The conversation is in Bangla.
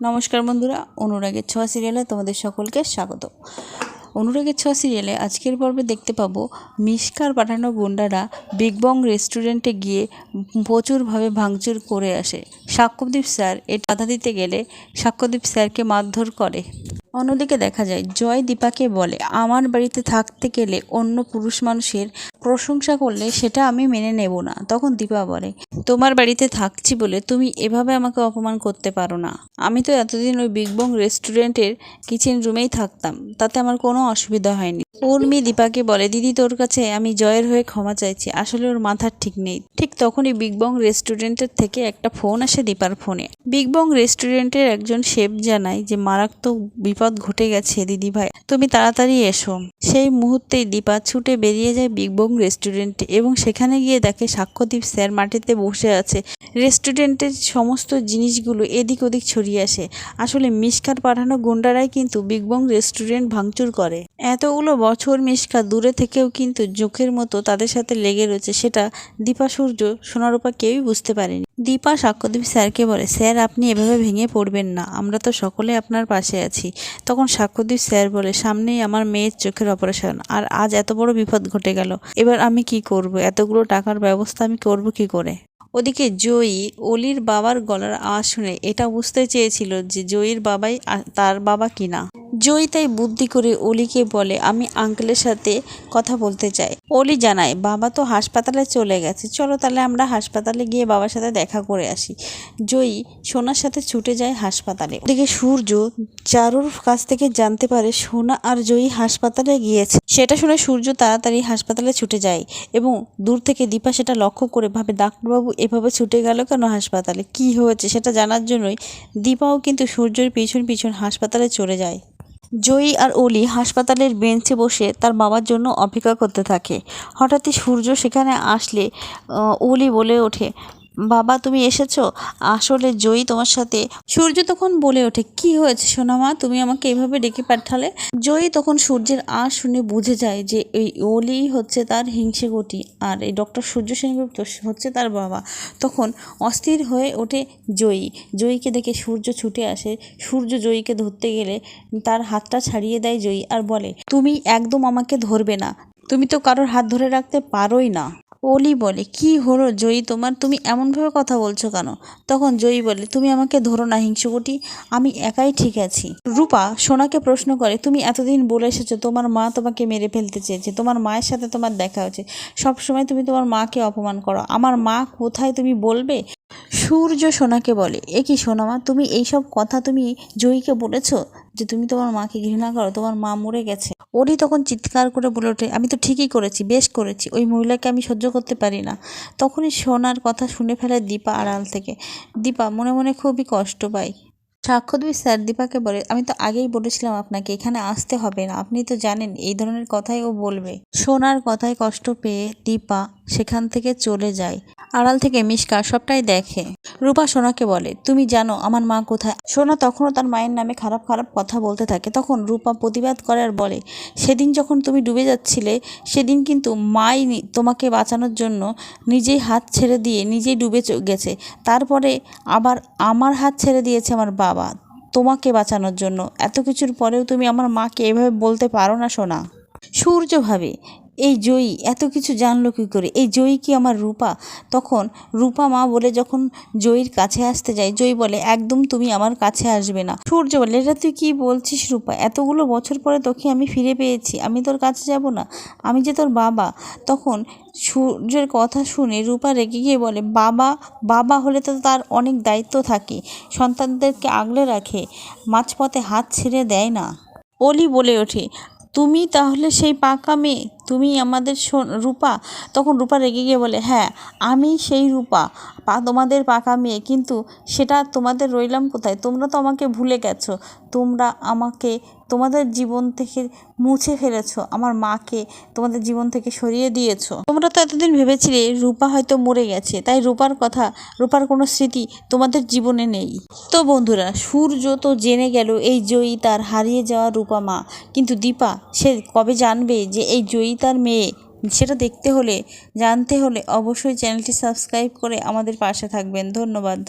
নমস্কার বন্ধুরা, অনুরাগের ছোঁয়া সিরিয়ালে তোমাদের সকলকে স্বাগত। অনুরাগের ছোঁয়া সিরিয়ালে আজকের পর্বে দেখতে পাবো মিসকার পাঠানো গুন্ডারা বিগ বং রেস্টুরেন্টে গিয়ে প্রচুরভাবে ভাঙচুর করে আসে। সাক্ষ্যদীপ স্যার এটা বাধা দিতে গেলে সাক্ষ্যদীপ স্যারকে মারধর করে। অন্যদিকে দেখা যায়, জয় দীপাকে বলে, আমার বাড়িতে থাকতে গেলে অন্য পুরুষ মানুষের প্রশংসা করলে সেটা আমি মেনে নেব না। তখন দীপা বলে, তোমার বাড়িতে থাকছি বলে তুমি এভাবে আমাকে অপমান করতে পারো না। আমি তো এতদিন ওই বিগ বং রেস্টুরেন্টের কিচেন রুমেই থাকতাম, তাতে আমার কোনো অসুবিধা হয়নি। উর্মি দীপাকে বলে, দিদি, তোর কাছে আমি জয়ের হয়ে ক্ষমা চাইছি, আসলে ওর মাথার ঠিক নেই। ঠিক তখনই বিগ বং রেস্টুরেন্টের থেকে একটা ফোন আসে দীপার ফোনে। বিগ বং রেস্টুরেন্টের একজন শেফ জানায় যে, মারাত্মক বিপদ ঘটে গেছে দিদি ভাই তুমি তাড়াতাড়ি এসো। সেই মুহূর্তেই দীপা ছুটে বেরিয়ে যায় বিগ বং রেস্টুরেন্টে এবং সেখানে গিয়ে দেখে সাক্ষ্যদীপ স্যার মাটিতে বসে আছে। রেস্টুরেন্টের সমস্ত জিনিসগুলো এদিক ওদিক ছড়িয়ে আসে। আসলে মিসকার পাঠানো গুন্ডারাই কিন্তু বিগ বং রেস্টুরেন্ট ভাঙচুর করে। এতগুলো বছর মিসকা দূরে থেকেও কিন্তু চোখের মতো তাদের সাথে লেগে রয়েছে, সেটা দীপা সূর্য, সোনারূপা কেউই বুঝতে পারেনি। দীপা সাক্ষ্যদীপ স্যারকে বলে, স্যার, আপনি এভাবে ভেঙে পড়বেন না, আমরা তো সকলে আপনার পাশে আছি। তখন সাক্ষ্যদীপ স্যার বলে, সামনেই আমার মেয়ের চোখের অপারেশন, আর আজ এত বড় বিপদ ঘটে গেল, এবার আমি কি করব? এতগুলো টাকার ব্যবস্থা আমি করব কি করে? ওদিকে জয়ী অলির বাবার গলার আওয়াজ শুনে এটা বুঝতে চেয়েছিল যে জয়ীর বাবাই তার বাবা কিনা। জয়ী তাই বুদ্ধি করে অলিকে বলে, আমি আঙ্কেলের সাথে কথা বলতে চাই। অলি জানায়, বাবা তো হাসপাতালে চলে গেছে। চলো তাহলে আমরা হাসপাতালে গিয়ে বাবার সাথে দেখা করে আসি। জয়ী সোনার সাথে ছুটে যায় হাসপাতালে। ওদিকে সূর্য চারুর কাছ থেকে জানতে পারে সোনা আর জয়ী হাসপাতালে গিয়েছে। সেটা শুনে সূর্য তাড়াতাড়ি হাসপাতালে ছুটে যায় এবং দূর থেকে দীপা সেটা লক্ষ্য করে ভাবে, ডাক্তারবাবু এভাবে ছুটে গেল কেন হাসপাতালে? কি হয়েছে সেটা জানার জন্যই দীপাও কিন্তু সূর্যের পিছন পিছন হাসপাতালে চলে যায়। জয়ী আর অলি হাসপাতালের বেঞ্চে বসে তার বাবার জন্য অপেক্ষা করতে থাকে। হঠাৎই সূর্য সেখানে আসলে ওলি অলি বলে ওঠে বাবা, তুমি এসেছ? আসলে জয়ী তোমার সাথে। সূর্য তখন বলে ওঠে, কি হয়েছে সোনামা তুমি আমাকে এভাবে ডেকে পাঠালে? জয়ী তখন সূর্যের আশ শুনে বুঝে যায় যে এই অলি হচ্ছে তার হিংসে গতি, আর এই ডক্টর সূর্য সেনগুপ্ত হচ্ছে তার বাবা। তখন অস্থির হয়ে ওঠে জয়ী। জয়ীকে দেখে সূর্য ছুটে আসে। সূর্য জয়ীকে ধরতে গেলে তার হাতটা ছাড়িয়ে দেয় জয়ী আর বলে, তুমি একদম আমাকে ধরবে না। তুমি তো কারোর হাত ধরে রাখতে পারোই না। অলি বলে, কি হলো জয়ী তোমার? তুমি এমনভাবে কথা বলছো কেন? তখন জয়ী বলে, তুমি আমাকে ধরো না হিংসুকুটি, আমি একাই ঠিক আছি। রূপা সোনাকে প্রশ্ন করে, তুমি এতদিন বলে এসেছ, তোমার মা তোমাকে মেরে ফেলতে চেয়েছে, তোমার মায়ের সাথে তোমার দেখা হয়েছে। সবসময় তুমি তোমার মাকে অপমান করো। আমার মা কোথায় তুমি বলবে? সূর্য সোনাকে বলে, এ কি সোনামা তুমি এইসব কথা তুমি জয়ীকে বলেছ যে তুমি তোমার মাকে ঘৃণা করো? তোমার মা মরে গেছে। ওরই তখন চিৎকার করে বলে ওঠে, আমি তো ঠিকই করেছি, বেশ করেছি, ওই মহিলাকে আমি সহ্য করতে পারি না। তখনই সোনার কথা শুনে ফেলে দীপা আড়াল থেকে। দীপা, মনে মনে খুবই কষ্ট পায় সাক্ষ্যদ্বীপ স্যার দীপাকে বলে, আমি তো আগেই বলেছিলাম আপনাকে, এখানে আসতে হবে না, আপনি তো জানেন এই ধরনের কথাই ও বলবে। সোনার কথায় কষ্ট পেয়ে দীপা সেখান থেকে চলে যায়। আড়াল থেকে মিশকা সবটাই দেখে। রূপা সোনাকে বলে, তুমি জানো আমার মা কোথায়? সোনা তখনও তার মায়ের নামে খারাপ খারাপ কথা বলতে থাকে। তখন রূপা প্রতিবাদ করে আর বলে, সেদিন যখন তুমি ডুবে যাচ্ছিলে, সেদিন কিন্তু মাই তোমাকে বাঁচানোর জন্য নিজেই হাত ছেড়ে দিয়ে নিজেই ডুবে গেছে। তারপরে আবার আমার হাত ছেড়ে দিয়েছে আমার বাবা, তোমাকে বাঁচানোর জন্য। এত কিছুর পরেও তুমি আমার মাকে এভাবে বলতে পারো না সোনা। সূর্য ভাবে এই জয়ী, এত কিছু জানলো কী করে? এই জয়ী কি আমার রূপা? তখন রূপা মা বলে, যখন জয়ীর কাছে আসতে যায় জয়ী বলে, একদম তুমি আমার কাছে আসবে না। সূর্য বলে, এটা তুই কি বলছিস রূপা? এতগুলো বছর পরে তোকে আমি ফিরে পেয়েছি, আমি তোর কাছে যাব না, আমি যে তোর বাবা। তখন সূর্যের কথা শুনে রূপা রেগে গিয়ে বলে, বাবা বাবা হলে তো তার অনেক দায়িত্ব থাকে, সন্তানদেরকে আগলে রাখে, মাঝপথে হাত ছেড়ে দেয় না। অলি বলে ওঠে, তুমি তাহলে সেই পাকা মেয়ে? তুমি আমাদের রূপা? তখন রূপা রেগে গিয়ে বলে হ্যাঁ আমি সেই রূপা। পা, তোমাদের পাকা মেয়ে। কিন্তু সেটা তোমাদের রইলাম কোথায়? তোমরা তো আমাকে ভুলে গেছো। তোমরা আমাকে, তোমাদের জীবন থেকে মুছে ফেলেছো। আমার মাকে তোমাদের জীবন থেকে সরিয়ে দিয়েছ। তোমরা তো এতদিন ভেবেছিলে রূপা হয়তো মরে গেছে। তাই রূপার কথা, রূপার কোনো স্মৃতি তোমাদের জীবনে নেই। তো বন্ধুরা, সূর্য তো জেনে গেল এই জয়ী তার হারিয়ে যাওয়া রূপা মা। কিন্তু দীপা, সে কবে জানবে যে এই জয়ী তার মেয়ে। সেটা দেখতে হলে, জানতে হলে অবশ্যই চ্যানেলটি সাবস্ক্রাইব করে আমাদের পাশে থাকবেন। ধন্যবাদ।